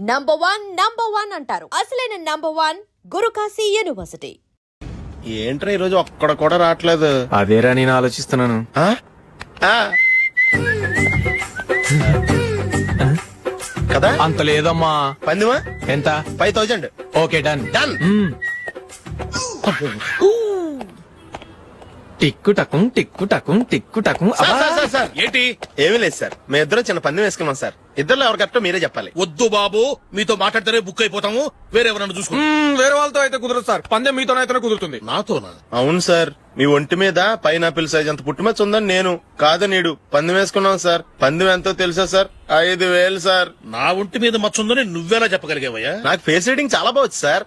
Number one number one అంటారు. అసలైన number one Guru Kashi university ఏంట్రా ఈరోజు ఒక్కడ కూడా రావట్లేదు? అదేరా నేను ఆలోచిస్తున్నాను. ఆ? ఆ. కదా? అంత లేదమ్మా. పందిమా? ఎంత? Five thousand. Okay done. Done. టిక్కు టకుం టిక్కు టకుం టిక్కు టకుం. సార్, అబ్బా. Sir, sir, sir. ఏంటి? ఏమీ లేదు సార్. మేము ఇద్దరం చిన్న పందెం వేసుకున్నాం సార్. ఇద్దరు ఎవరు కరెక్టో మీరే చెప్పాలి. వద్దు బాబు మీతో మాట్లాడితేనే బుక్ అయిపోతాము. వేరెవరన్నా చూసుకో మ్మ్, వేరే వాళ్ళతో అయితే కుదరదు సార్. పందెం మీతోనైతేనే కుదురుతుంది. నాతోనా? అవును సార్. మీ ఒంటి మీద పైనాపిల్ సైజ్ అంత పుట్టుమచ్చ ఉందని నేను కాదు నీడు పందెం వేసుకున్నాం సార్. పందెం ఎంతో తెలుసా సార్? ఐదు వేలు సార్. నా ఒంటి మీద మచ్చుందని నువ్వెలా చెప్పగలిగావయ్యా? నాకు ఫేస్ రీడింగ్ చాలా బాగుంది సార్.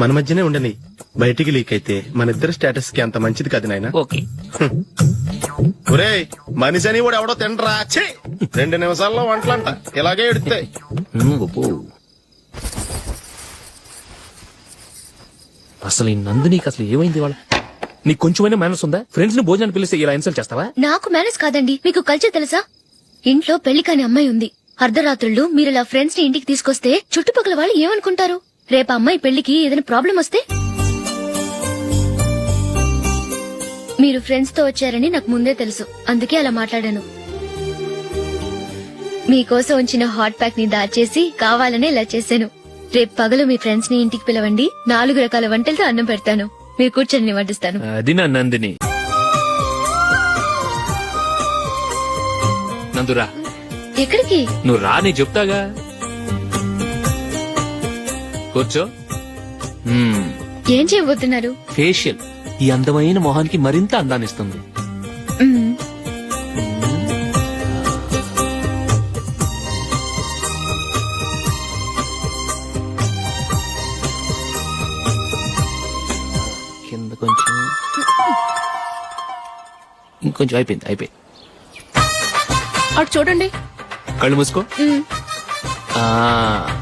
మన మధ్యనే ఉండని. బయటికి లీక్ అయితే మన ఇద్దరు స్టేటస్కి అంత మంచిది కాదు నాయన. ఓకే. ఒరే మనిషి అని కూడా ఎవడో తినరా? ఛీ! రెండు నిమిషాల్లో వంటలంట. ఇలాగే అబ్బో. అసలు ఈ నందినికి అసలు ఏమైంది వాళ్ళ నీకు కొంచెమైనా మేనస్ ఉందా? ఫ్రెండ్స్ని భోజనాన్ని పిలిస్తే ఇలా ఇన్సల్ట్ చేస్తావా? నాకు మేనేజ్ కాదండి. మీకు కల్చర్ తెలుసా? ఇంట్లో పెళ్ళి కాని అమ్మాయి ఉంది. అర్ధరాత్రుళ్ళు మీరు ఇలా ఫ్రెండ్స్ని ఇంటికి తీసుకొస్తే చుట్టుపక్కల వాళ్ళు ఏమనుకుంటారు? రేపు అమ్మాయి పెళ్ళికి ఏదైనా ప్రాబ్లం వస్తే? మీరు ఫ్రెండ్స్తో వచ్చారని నాకు ముందే తెలుసు. అందుకే అలా మాట్లాడాను. మీకోసం ఉంచిన హాట్ ప్యాక్ని దాచేసి కావాలనే ఇలా చేశాను. రేపు పగలు మీ ఫ్రెండ్స్ని ఇంటికి పిలవండి. నాలుగు రకాల వంటలతో అన్నం పెడతాను. మీరు కూర్చొని వడ్డిస్తాను అది నా నందిని. నందురా. ఎక్కడికి? నువ్వు రా నీ చెప్తాగా. కూర్చో. మ్మ్. ఏం చేయబోతున్నారు? ఫేషియల్. ఈ అందమైన మొహానికి మరింత అందాన్నిస్తుంది. మ్మ్. కింద కొంచెం. ఇంకొంచెం అయిపోయింది అయిపోయింది. అటు చూడండి. కళ్ళు మూసుకో. ఆ,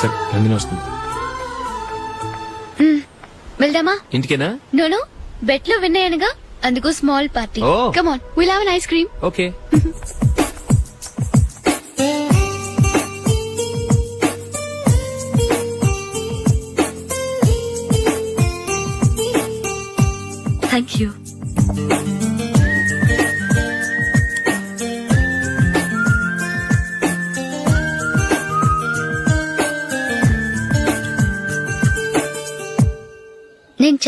సరే నందిని వస్తుంది. వెళ్దామా? ఇంటికేనా? నోను బెట్లో విన్నాయనగా అందుకు small party. Oh. Come on will have ice cream okay.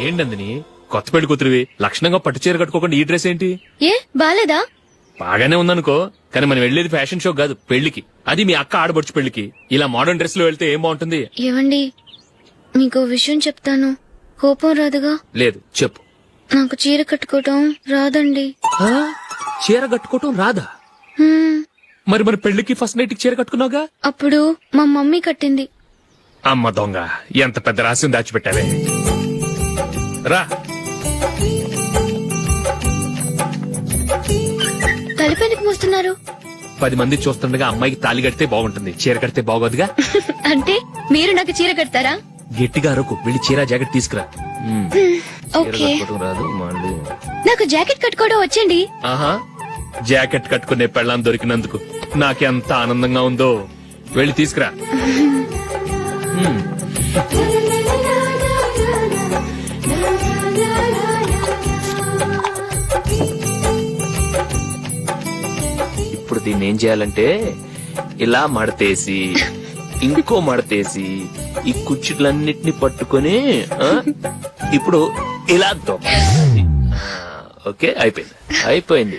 ఏంటి నందిని? కొత్త పెళ్ళి కూతురివి. లక్షణంగా పట్టు చీర కట్టుకోకుండా ఈ డ్రెస్ ఏంటి? ఏ బాలేదా? బాగానే ఉందనుకో కానీ మనం వెళ్ళేది ఫ్యాషన్ షో కాదు పెళ్ళికి అది మీ అక్క ఆడబడుచు పెళ్ళికి ఇలా మోడర్న్ డ్రెస్లో వెళ్తే ఏం బాగుంటుంది? ఏవండి మీకు విషయం చెప్తాను. కోపం రాదుగా? లేదు చెప్పు. నాకు చీర కట్టుకోవటం రాదండి? చీర కట్టుకోవటం రాదా? మరి మరి పెళ్ళికి ఫస్ట్ నైట్ చీర కట్టుకున్నావుగా? అప్పుడు మా మమ్మీ కట్టింది. అమ్మ దొంగ ఎంత పెద్ద రహస్యం దాచిపెట్టావే. రా. తలపెందుకు మోస్తున్నారు? పది మంది చూస్తుండగా అమ్మాయికి తాలి కడితే బాగుంటుంది. చీర కడితే బాగోదుగా? అంటే మీరు నాకు చీర కడతారా? గట్టిగా అరకు వెళ్ళి చీర జాకెట్ తీసుకురా. ఓకే. రాదు మళ్ళీ. నాకు జాకెట్ కట్టుకోవడం వచ్చండి. ఆహా. జాకెట్ కట్టుకునే పెళ్ళాం దొరికినందుకు నాకెంత ఆనందంగా ఉందో. వెళ్ళి తీసుకురా. ఇప్పుడు దీన్ని ఏం చేయాలంటే ఇలా మడతేసి ఇంకో మడతేసి ఈ కుర్చీలన్నిటిని పట్టుకొని ఇప్పుడు ఇలా ఓకే అయిపోయింది. అయిపోయింది.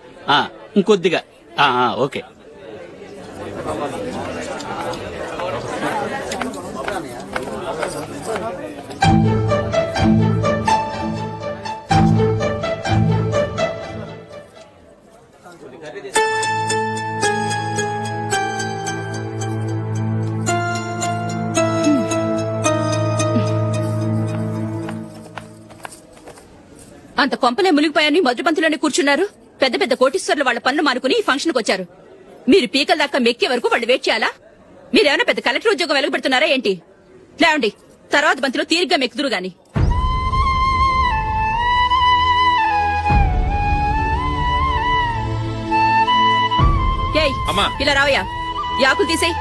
ఇంకొద్దిగా. ఓకే. అంత కొంపలే మునిగిపోయాని మొదటి పంతులోనే కూర్చున్నారు? పెద్ద పెద్ద కోటీశ్వర్లు వాళ్ళ పనులు మానుకుని ఈ ఫంక్షన్ వచ్చారు. మీరు పీకల దాకా మెక్కే వరకు వాళ్ళు వెయిట్ చేయాలా? మీరేమైనా పెద్ద కలెక్టర్ ఉద్యోగం వెలుగుపెడుతున్నారా ఏంటి? లేవండి తర్వాత బంతిలో తీరిగ్గా మెక్కుదురు గాని. ఏయ్ అమ్మా. ఇలా రావయ్యా. యాకులు తీసేయ్.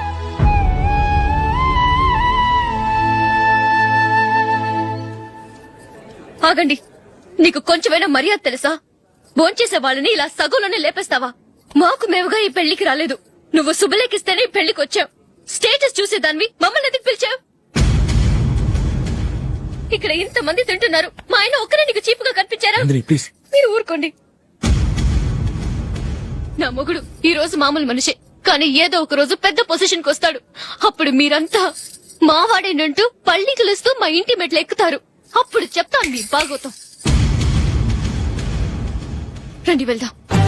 ఆగండి నీకు కొంచెమైనా మర్యాద తెలుసా? భోంచేసే వాళ్ళని ఇలా సగంలోనే లేపేస్తావా? మాకు మేముగా ఈ పెళ్ళికి రాలేదు. నువ్వు శుభలేఖిస్తేనే ఈ పెళ్ళికి వచ్చావు. స్టేటస్ చూసేదానివి మమ్మల్ని ఎందుకు పిలిచావు? ఇక్కడ ఇంతమంది తింటున్నారు. మా ఆయన ఒక్కరే నీకు చీపుగా కనిపించారా? మీరు ఊరుకోండి. నా మొగుడు ఈ రోజు మామూలు మనిషే కానీ ఏదో ఒక రోజు పెద్ద పొజిషన్కి వస్తాడు. అప్పుడు మీరంతా మావాడేనంటూ పళ్ళి కలుస్తూ మా ఇంటి మెట్లు ఎక్కుతారు. అప్పుడు చెప్తాను మీ బాగోతాం రండి వెళ్దాం.